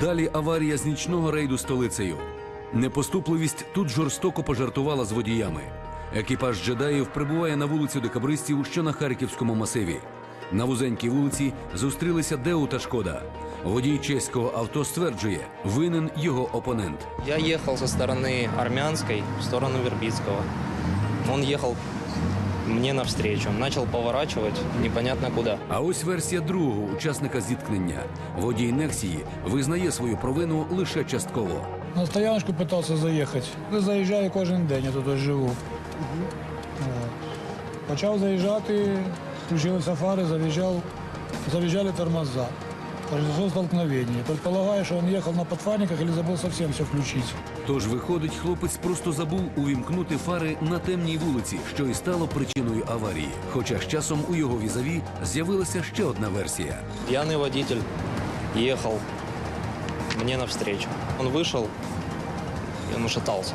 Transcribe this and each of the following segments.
Далі аварія з нічного рейду столицею. Непоступливість тут жорстоко пожартувала з водіями. Екіпаж джедаїв прибуває на вулицю декабристів, що на Харківському масиві. На вузенькій вулиці зустрілися Деу та Шкода. Водій чеського авто стверджує, винен його опонент. Я ехал со стороны Армянской в сторону Вербицкого. Он ехал мне навстречу, начал поворачивать непонятно куда. А ось версія другого учасника зіткнення. Водій Нексії визнає свою провину лише частково. На стояночку питався заїхати. Я заїжджаю кожен день, я тут живу. Почав заїжджати, включилися фари, заїжджав, заїжджали тормоза Произошло столкновение. Предполагаю, что он ехал на подфарниках или забыл совсем все включить. Тож виходить, хлопець просто забув увімкнути фари на темній вулиці, що і стало причиною аварії. Хоча з часом у його візаві з'явилася ще одна версія. Пьяный водитель ехал мне навстречу. Он вышел, и он ушатался.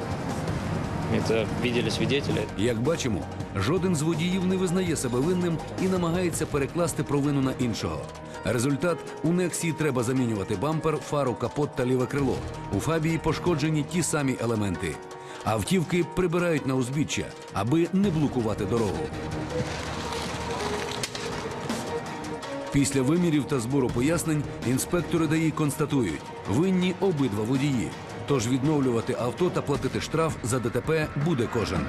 Это видели свидетели. Як бачимо, жоден з водіїв не визнає себе винним і намагається перекласти провину на іншого. Результат у Нексії треба замінювати бампер, фару, капот та ліве крило. У Фабії пошкоджені ті самі елементи. Автівки прибирають на узбіччя, аби не блокувати дорогу. Після вимірів та збору пояснень інспектори ДАІ констатують, винні обидва водії. Тож відновлювати авто та платити штраф за ДТП буде кожен.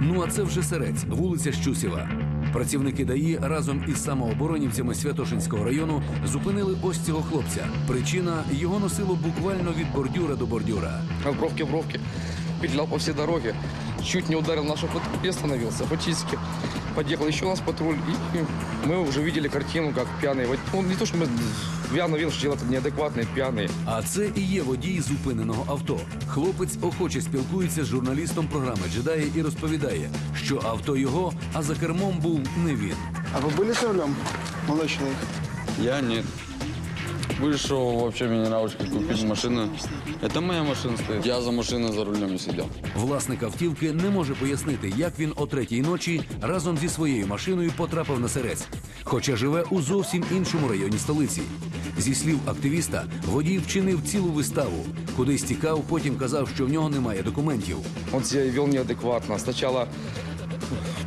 Ну а це вже Серець, вулиця Щусєва. Працівники ДАІ разом із самооборонівцями Святошинського району зупинили ось цього хлопця. Причина його носило буквально від бордюра до бордюра. В бровки в бровке, петлял по всей дороге, чуть не ударил нашу патруль, остановился, фактически подъехал еще у нас патруль, и мы уже видели картину, как пьяный, вод- ну не то, что мы явно видно, что человек неадекватный, пьяный. А це і є водій зупиненого авто. Хлопець охоче спілкується з журналістом програми Джедаї і розповідає, що авто його, а за кермом був не він. А вы были за рулем, молодой человек? Я нет. Вышел вообще мне на ушки купить машину. Это моя машина стоит. Я за машиной за рулем не сидел. Власник автівки не може пояснити, як він о третій ночі разом зі своєю машиною потрапив на серець, хоча живе у зовсім іншому районі столиці. Зі слів активіста, водій вчинив цілу виставу, кудись тікав, потім казав, що в нього немає документів. Он себя вел неадекватно. Сначала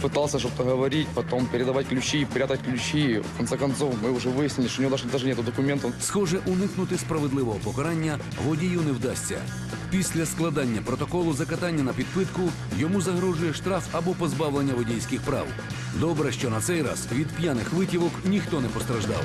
пытался что-то говорить, потом передавать ключи, прятать ключи. В конце концов, мы уже выяснили, что у него даже, даже нет документов. Схоже, уникнути справедливого покарання водію не вдасться. Після складання протоколу за катання на підпитку йому загрожує штраф або позбавлення водійських прав. Добре, що на цей раз від п'яних витівок ніхто не постраждав.